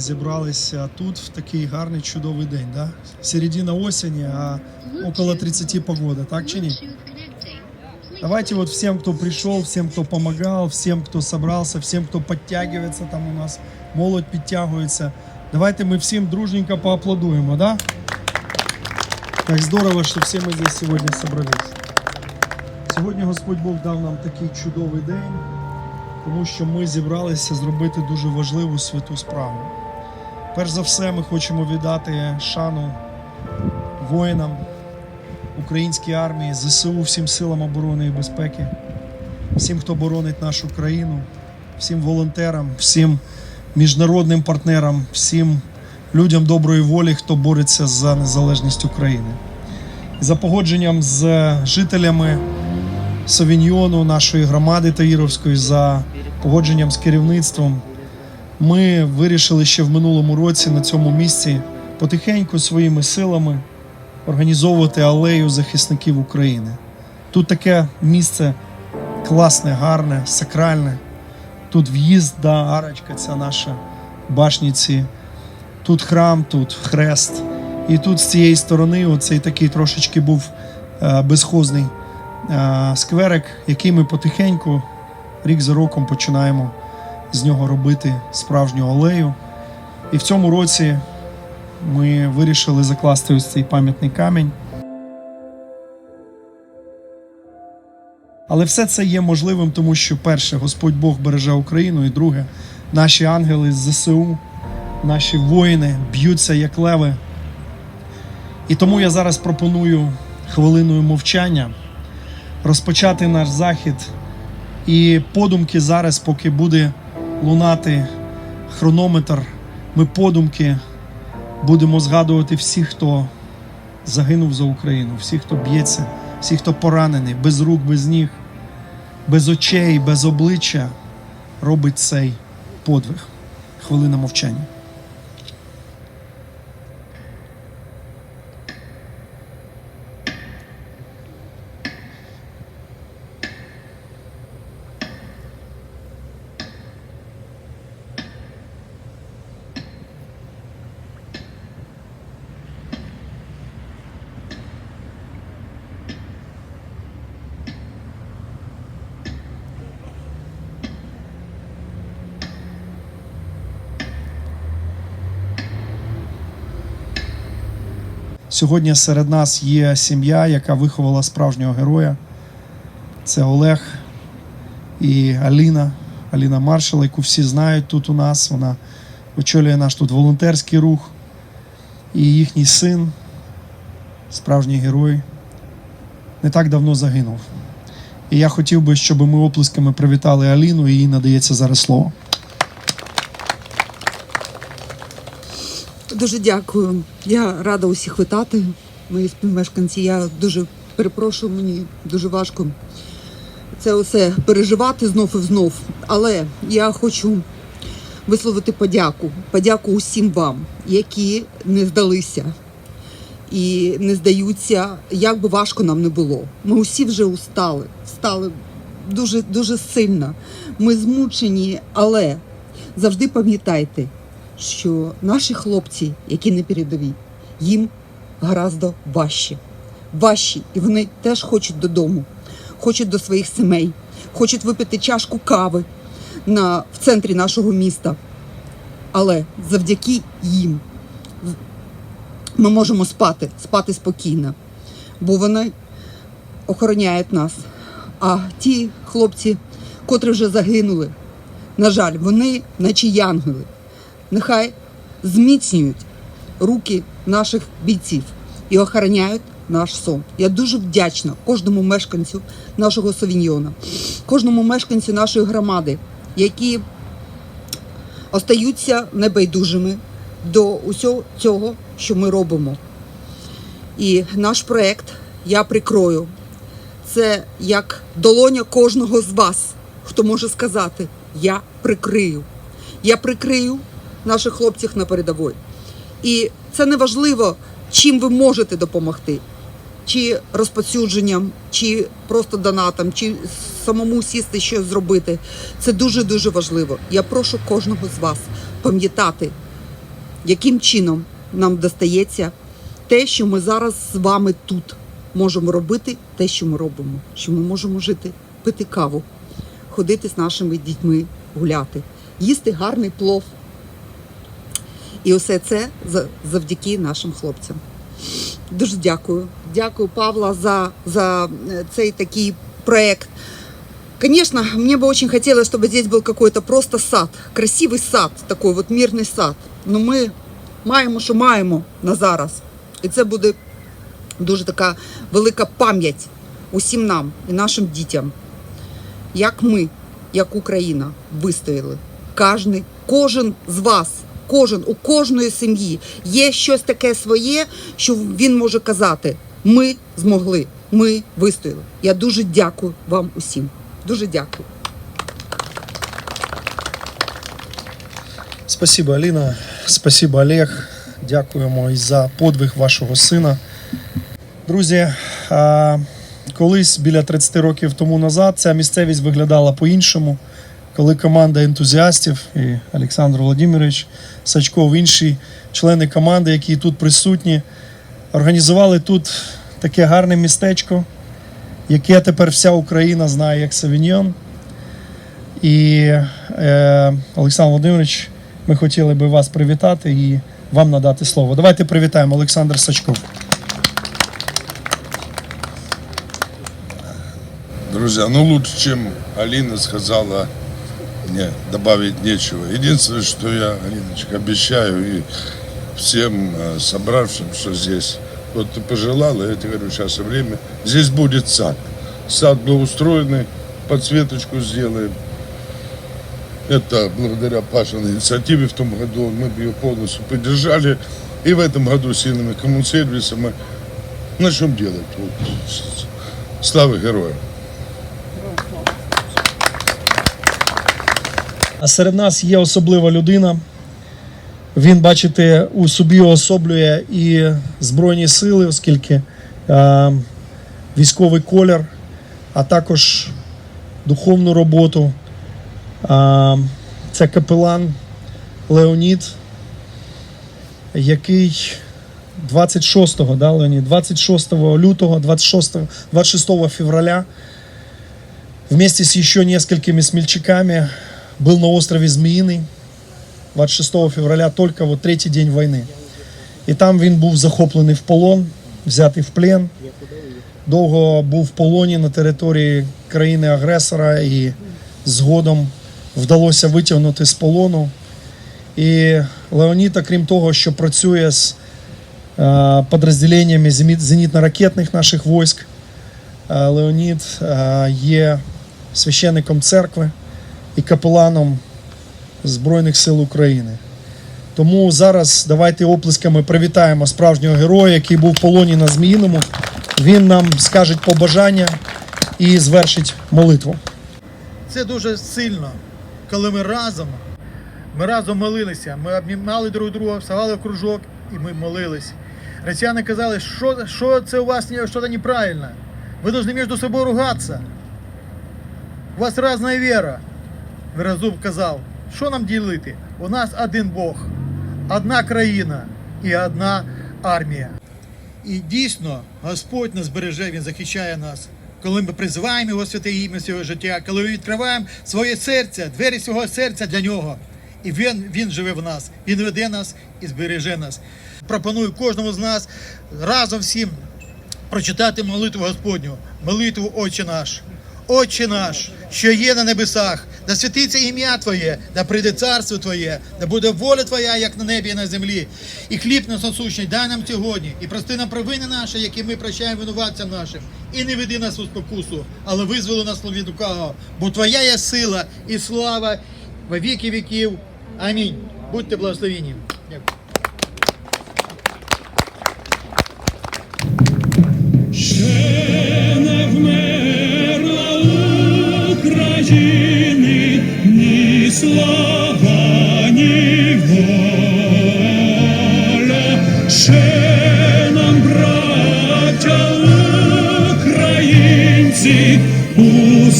Ми зібралися тут в такий гарний чудовий день, да? Середина осені, а около 30 погода, так чи ні? Давайте вот всем, кто пришел, всем, кто помогал, всем, кто собрался, всем, кто подтягивается, там у нас молодь підтягується. Давайте мы всем дружненько поаплодуем, да? Так здорово, що всі ми здесь сьогодні собрались. Сьогодні Господь Бог дав нам такий чудовий день, тому що ми зібралися зробити дуже важливу святу справу. Перш за все, ми хочемо віддати шану воїнам українській армії, ЗСУ, всім силам оборони і безпеки, всім, хто боронить нашу країну, всім волонтерам, всім міжнародним партнерам, всім людям доброї волі, хто бореться за незалежність України. За погодженням з жителями Совіньйону, нашої громади Таїровської, за погодженням з керівництвом, ми вирішили ще в минулому році на цьому місці потихеньку своїми силами організовувати алею захисників України. Тут таке місце класне, гарне, сакральне. Тут в'їзд, да, арочка, ця наша башніці. Тут храм, тут хрест. І тут з цієї сторони, оцей такий трошечки був е, безхозний е, скверик, який ми потихеньку, рік за роком, починаємо з нього робити справжню алею. І в цьому році ми вирішили закласти ось цей пам'ятний камінь. Але все це є можливим, тому що перше, Господь Бог береже Україну, і друге, наші ангели з ЗСУ, наші воїни б'ються як леви. І тому я зараз пропоную хвилиною мовчання розпочати наш захід. І подумки зараз, поки буде лунати хронометр, ми подумки будемо згадувати всіх, хто загинув за Україну, всіх, хто б'ється, всіх, хто поранений, без рук, без ніг, без очей, без обличчя, робить цей подвиг. Хвилина мовчання. Сьогодні серед нас є сім'я, яка виховала справжнього героя. Це Олег і Аліна, Аліна Маршал, яку всі знають тут у нас. Вона очолює наш тут волонтерський рух. І їхній син, справжній герой, не так давно загинув. І я хотів би, щоб ми оплесками привітали Аліну, і їй надається зараз слово. Дуже дякую. Я рада усіх вітати. Мої співмешканці. Я дуже перепрошую, мені дуже важко це усе переживати знов і знов. Але я хочу висловити подяку. Подяку усім вам, які не здалися і не здаються, як би важко нам не було. Ми усі вже устали, встали дуже, дуже сильно. Ми змучені, але завжди пам'ятайте, що наші хлопці, які на передовій, їм гораздо важче. Важче, і вони теж хочуть додому, хочуть до своїх сімей, хочуть випити чашку кави на, в центрі нашого міста. Але завдяки їм ми можемо спати, спати спокійно, бо вони охороняють нас. А ті хлопці, котрі вже загинули, на жаль, вони наче янгели нехай зміцнюють руки наших бійців і охороняють наш сон. Я дуже вдячна кожному мешканцю нашого Совіньйона, кожному мешканцю нашої громади, які остаються небайдужими до усього цього, що ми робимо. І наш проект я прикрою. Це як долоня кожного з вас, хто може сказати: Я прикрию. Я прикрию наших хлопців на передовій. І це не важливо, чим ви можете допомогти, чи розповсюдженням, чи просто донатом, чи самому сісти щось зробити. Це дуже дуже важливо. Я прошу кожного з вас пам'ятати, яким чином нам достається те, що ми зараз з вами тут можемо робити, те, що ми робимо, що ми можемо жити, пити каву, ходити з нашими дітьми гуляти, їсти гарний плов. І усе це за- завдяки нашим хлопцям. Дуже дякую. Дякую, Павла, за, за е, цей такий проект. Конечно, мне бы очень хотелось, чтобы здесь был какой-то просто сад, красивый сад, такой вот мирний сад. Но ми маємо, що маємо на зараз. І це буде дуже така велика пам'ять усім нам і нашим дітям. Як ми, як Україна, вистояли. Кожен, кожен з вас, кожен, у кожної сім'ї є щось таке своє, що він може казати: ми змогли, ми вистояли. Я дуже дякую вам усім. Дуже дякую. Спасибо, Аліна. Спасибо, Олег. Дякуємо і за подвиг вашого сина. Друзі, колись біля 30 років тому назад ця місцевість виглядала по-іншому, коли команда ентузіастів і Олександр Володимирович Сачков, інші члени команди, які тут присутні, організували тут таке гарне містечко, яке тепер вся Україна знає як Савіньйон. І е, Олександр Володимирович, ми хотіли би вас привітати і вам надати слово. Давайте привітаємо Олександр Сачков. Друзья, ну лучше, чем Алина сказала, мне добавить нечего. Единственное, что я, Алиночка, обещаю и всем э, собравшим, что здесь, вот ты пожелала, я тебе говорю, сейчас время, здесь будет сад. Сад благоустроенный, подсветочку сделаем. Это благодаря Пашиной инициативе в том году, мы ее полностью поддержали. И в этом году силами коммунсервиса мы начнем делать. Вот. Слава героям! А серед нас є особлива людина. Він, бачите, у собі уособлює і Збройні сили, оскільки е, військовий колір, а також духовну роботу. Е, це капелан Леонід, який 26-го, да, Леонід, 26 лютого, 26, 26 февраля вместе с еще несколькими смельчаками был на острове Змеиный 26 февраля, только вот третій день війни. І там він був захоплений в полон, взятий в плен. Довго був в полоні на території країни-агресора і згодом вдалося витягнути з полону. І Леонід, окрім того, що працює з е, підрозділеннями зенітно-ракетних наших військ, е, Леонід е, є священником церкви і капеланом Збройних сил України. Тому зараз давайте оплесками привітаємо справжнього героя, який був в полоні на Зміїному. Він нам скаже побажання і звершить молитву. Це дуже сильно, коли ми разом, ми разом молилися, ми обнімали друг друга, вставали в кружок і ми молились. Росіяни казали, що, що це у вас що-то неправильно. Ви повинні між собою ругатися. У вас різна віра. Верозуб казав, що нам ділити? У нас один Бог, одна країна і одна армія. І дійсно Господь нас береже, Він захищає нас. Коли ми призиваємо Його святе ім'я свого життя, коли ми відкриваємо своє серце, двері свого серця для нього. І він, він живе в нас, Він веде нас і збереже нас. Пропоную кожному з нас разом всім прочитати молитву Господню, молитву Отче наш. Отче наш, що є на небесах, да святиться ім'я Твоє, да прийде царство Твоє, да буде воля Твоя, як на небі і на землі. І хліб нас насущний дай нам сьогодні, і прости нам провини наші, які ми прощаємо винуватцям нашим. І не веди нас у спокусу, але визволи нас від лукавого. Бо Твоя є сила і слава во віки віків. Амінь. Будьте благословені. Дякую.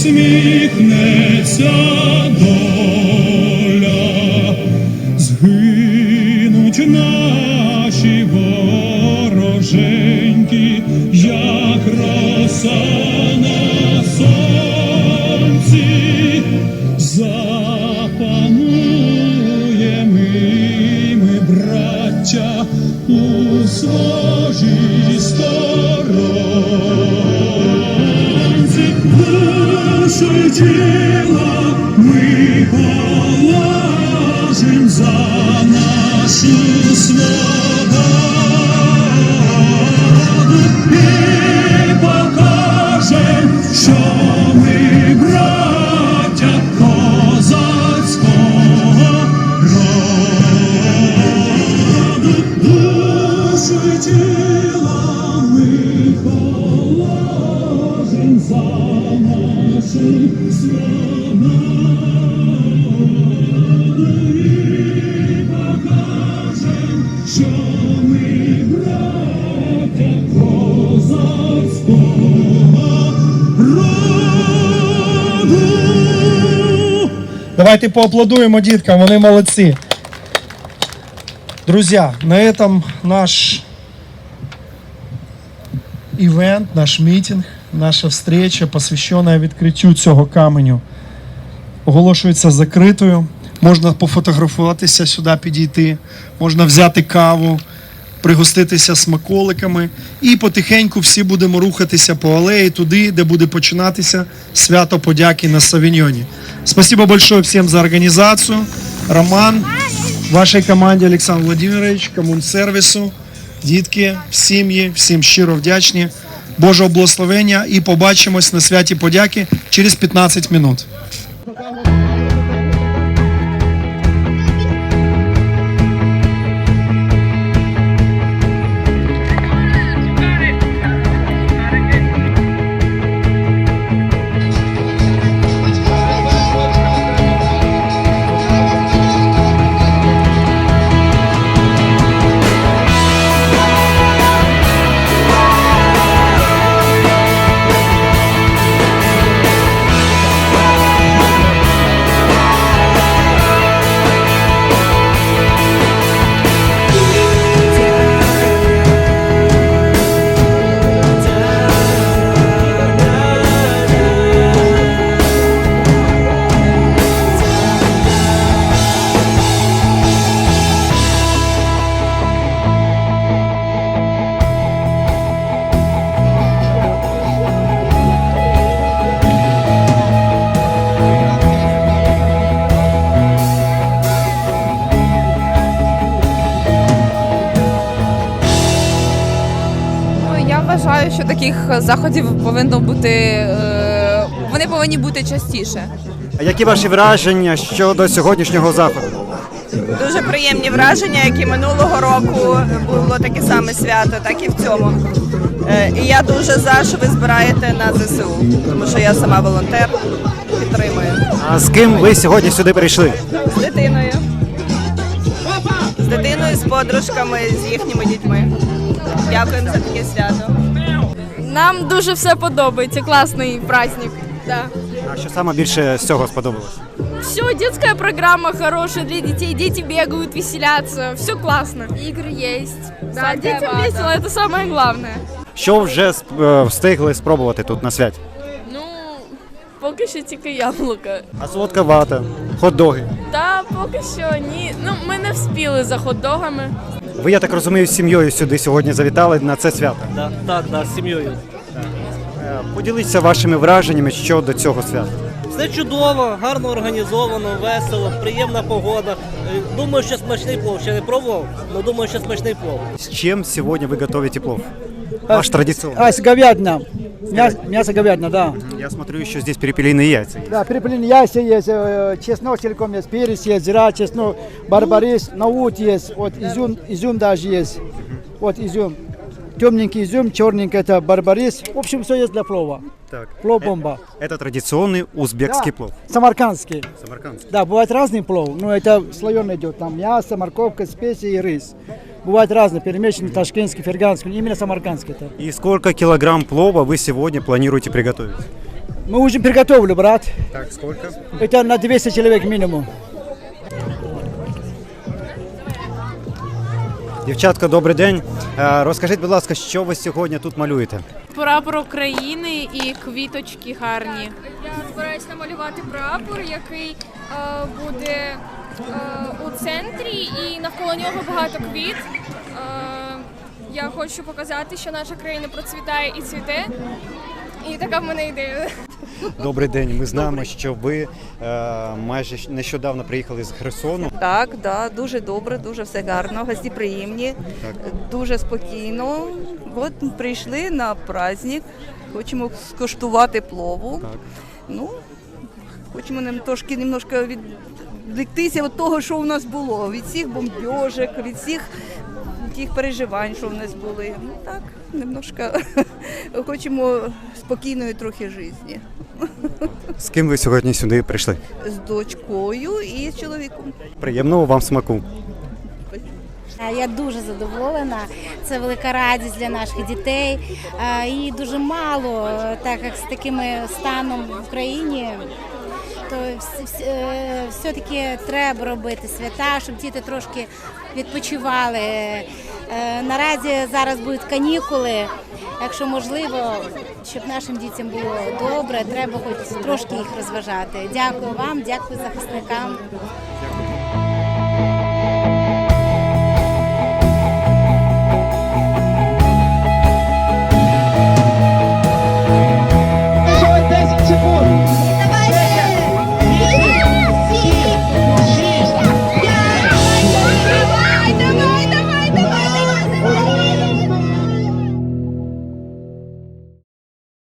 Усміхнеться 自己。Давайте поаплодуємо діткам, вони молодці. Друзья, на этом наш івент, наш мітинг, наша встреча, посвящена відкриттю цього каменю, оголошується закритою. Можна пофотографуватися сюди, підійти, можна взяти каву, пригоститися смаколиками і потихеньку всі будемо рухатися по алеї туди, де буде починатися свято подяки на Савіньйоні. Спасибо большое всем за организацию. Роман, вашій команді Олександр Владимирович, комунсервісу, дітки, сім'ї, всім щиро вдячні. Божого благословення і побачимось на святі подяки через 15 минут. Вважаю, що таких заходів повинно бути. е, Вони повинні бути частіше. А які ваші враження щодо сьогоднішнього заходу? Дуже приємні враження, як і минулого року було таке саме свято, так і в цьому. Е, І я дуже за, що ви збираєте на ЗСУ, тому що я сама волонтер, підтримую. А з ким ви сьогодні сюди прийшли? З дитиною. З дитиною, з подружками, з їхніми дітьми. Дякуємо за таке свято. Нам дуже все подобається. Класний праздник. Да. А що саме більше з цього сподобалось? Все, детская программа хорошая для детей. Дети бегают, веселятся. Все классно. Игры есть. Да, детям весело, это самое главное. Що вже сп- е, встигли спробувати тут на святі? Поки що тільки яблука. А солодка вата, хот-доги. Та поки що ні. Ну, ми не вспіли за хот-догами. Ви, я так розумію, з сім'єю сюди сьогодні завітали на це свято. Да, так, да, з сім'єю. Е, Поділіться вашими враженнями щодо цього свята. Все чудово, гарно організовано, весело, приємна погода. Е, Думаю, що смачний плов. Ще не пробував, але думаю, що смачний плов. С чем сегодня вы готовите плов? Ваш традиционный. А, с говядина. Мясо, мясо говядина, да. Я смотрю, еще здесь перепелиные яйца. есть. Да, перепелиные яйца есть, э, чеснок целиком есть, перец есть, зира, чеснок, барбарис, наут есть, вот изюм, изюм даже есть. Вот изюм. Темненький изюм, черненький это барбарис. В общем, все есть для плова. Так. Плов бомба. Это традиционный узбекский Да, плов. Самаркандский. Самаркандский. Да, бывает разный плов, но это слоеный идет. Там мясо, морковка, специи и рис Бывает разные, перемешанный, ташкентский, ферганский, именно самаркандский это. И сколько килограмм плова вы сегодня планируете приготовить? Мы уже приготовили, брат. Так, сколько? Это на 200 человек минимум. Дівчатка, добрий день. Е, Розкажіть, будь ласка, що ви сьогодні тут малюєте? Прапор України і квіточки гарні. Я збираюсь намалювати прапор, який е, буде е, у центрі, і навколо нього багато квіт. Е, Я хочу показати, що наша країна процвітає і цвіте. І така в мене ідея. Добрий день. Ми знаємо, що ви е, майже нещодавно приїхали з Херсону. Так, да, дуже добре, дуже все гарно, гостеприємні, дуже спокійно. От прийшли на праздник, хочемо скуштувати плову. Так. Ну, хочемо нам трошки немножко відвліктися від того, що у нас було, від всіх бомбьожок, від всіх тих переживань, що в нас були. Ну так, немножко хочемо спокійної трохи житті. З ким ви сьогодні сюди прийшли? З дочкою і з чоловіком. Приємного вам смаку. Я дуже задоволена. Це велика радість для наших дітей. А, Її дуже мало, так як з таким станом в Україні. То все-таки треба робити свята, щоб діти трошки відпочивали. Е, Наразі зараз будуть канікули. Якщо можливо, щоб нашим дітям було добре, треба хоч трошки їх розважати. Дякую вам, дякую захисникам.